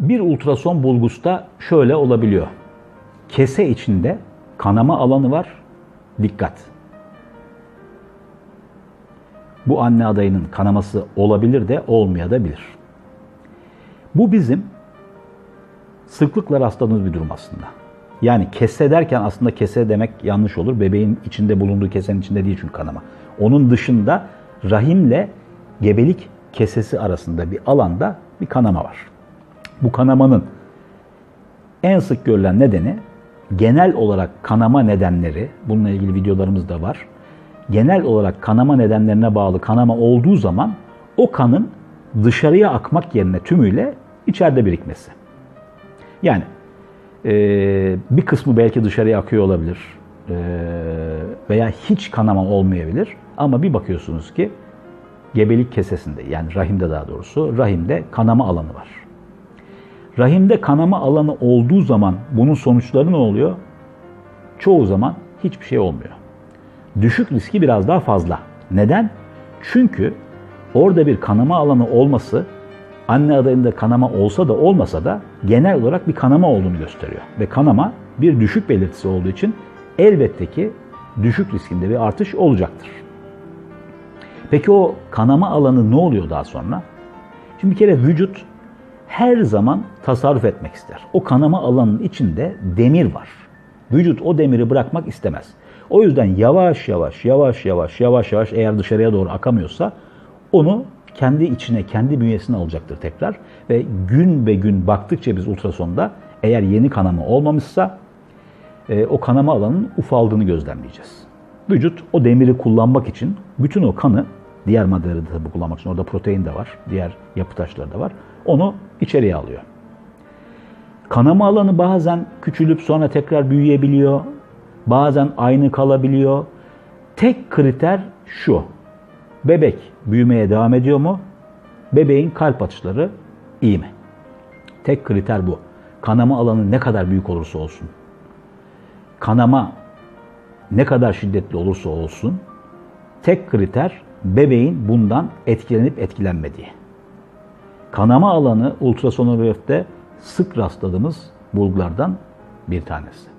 Bir ultrason bulgusta şöyle olabiliyor. Kese içinde kanama alanı var. Dikkat. Bu anne adayının kanaması olabilir de olmayabilir. Bu bizim sıklıkla rastladığımız bir durum aslında. Yani kese derken aslında kese demek yanlış olur. Bebeğin içinde bulunduğu kesenin içinde değil çünkü kanama. Onun dışında rahimle gebelik kesesi arasında bir alanda bir kanama var. Bu kanamanın en sık görülen nedeni genel olarak kanama nedenleri, bununla ilgili videolarımız da var. Genel olarak kanama nedenlerine bağlı kanama olduğu zaman o kanın dışarıya akmak yerine tümüyle içeride birikmesi. Yani e, bir kısmı belki dışarıya akıyor olabilir e, veya hiç kanama olmayabilir ama bir bakıyorsunuz ki gebelik kesesinde yani rahimde daha doğrusu rahimde kanama alanı var. Rahimde kanama alanı olduğu zaman bunun sonuçları ne oluyor? Çoğu zaman hiçbir şey olmuyor. Düşük riski biraz daha fazla. Neden? Çünkü orada bir kanama alanı olması anne adayında kanama olsa da olmasa da genel olarak bir kanama olduğunu gösteriyor. Ve kanama bir düşük belirtisi olduğu için elbette ki düşük riskinde bir artış olacaktır. Peki o kanama alanı ne oluyor daha sonra? Şimdi bir kere vücut her zaman tasarruf etmek ister. O kanama alanının içinde demir var. Vücut o demiri bırakmak istemez. O yüzden yavaş yavaş, yavaş yavaş, yavaş yavaş eğer dışarıya doğru akamıyorsa onu kendi içine, kendi bünyesine alacaktır tekrar. Ve gün be gün baktıkça biz ultrasonda eğer yeni kanama olmamışsa e, o kanama alanının ufaldığını gözlemleyeceğiz. Vücut o demiri kullanmak için bütün o kanı, diğer maddeleri de tabii kullanmak için orada protein de var, diğer yapı taşları da var. Onu içeriye alıyor. Kanama alanı bazen küçülüp sonra tekrar büyüyebiliyor. Bazen aynı kalabiliyor. Tek kriter şu. Bebek büyümeye devam ediyor mu? Bebeğin kalp atışları iyi mi? Tek kriter bu. Kanama alanı ne kadar büyük olursa olsun. Kanama ne kadar şiddetli olursa olsun tek kriter bebeğin bundan etkilenip etkilenmediği. Kanama alanı ultrasonografide sık rastladığımız bulgulardan bir tanesi.